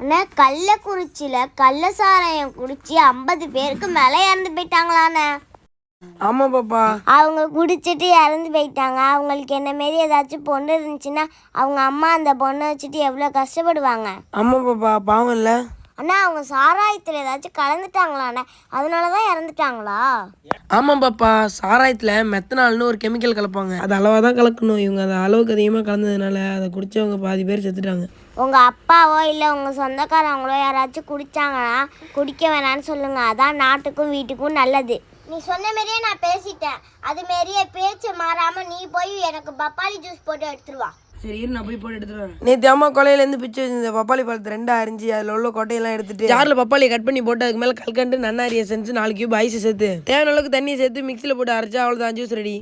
அண்ணா கள்ளக்குறிச்சியில் கள்ள சாராயம் குடிச்சு ஐம்பது பேருக்கு மேலே இறந்து போயிட்டாங்களாண்ணே. ஆமா பாப்பா. அவங்க குடிச்சிட்டு இறந்து போயிட்டாங்க. அவங்களுக்கு என்ன மாரி ஏதாச்சும் பொண்ணு இருந்துச்சுன்னா அவங்க அம்மா அந்த பொண்ணை வச்சுட்டு எவ்வளோ கஷ்டப்படுவாங்க? ஆமா பாப்பா. பாவம் இல்ல. அண்ணா அவங்க சாராயத்தில் ஏதாச்சும் கலந்துட்டாங்களாண்ணே? அதனால தான் இறந்துட்டாங்களா? ஆமா பாப்பா சாராயத்துல மெத்தனால்னு ஒரு கெமிக்கல் கலப்பாங்க. அது அளவா தான் கலக்கணும். இவங்க அதை அளவுக்கு அதிகமாக கலந்ததுனால அதை குடிச்சவங்க பாதி பேர் செத்துட்டாங்க. உங்கள் அப்பாவோ இல்லை உங்கள் சொந்தக்காரங்களோ யாராச்சும் குடிச்சாங்கன்னா குடிக்க வேணாம்னு சொல்லுங்க. அதான் நாட்டுக்கும் வீட்டுக்கும் நல்லது. நீ சொன்ன மாரியே நான் பேசிட்டேன். அது மாரியே பேச்சு மாறாம நீ போய் எனக்கு பப்பாளி ஜூஸ் போட்டு எடுத்துருவா. சரி நான் போய் போட்டு எடுத்துட்டு நேற்று அம்மா கொலையில இருந்து பிச்சு வச்சிருந்த பப்பாளி பழத்தை ரெண்டா அரிஞ்சு அதில் உள்ள கொட்டையெல்லாம் எடுத்துட்டு ஜாரில் பப்பாளி கட் பண்ணி போட்டு அதுக்கு மேலே கல்கண்டு நன்னாரி எசன்ஸ் நாலு கியூப் ஐஸ் சேர்த்து. தேவையான அளவுக்கு தண்ணி சேர்த்து மிக்சியில் போட்டு அரைச்சா அவ்வளோதான் ஜூஸ் ரெடி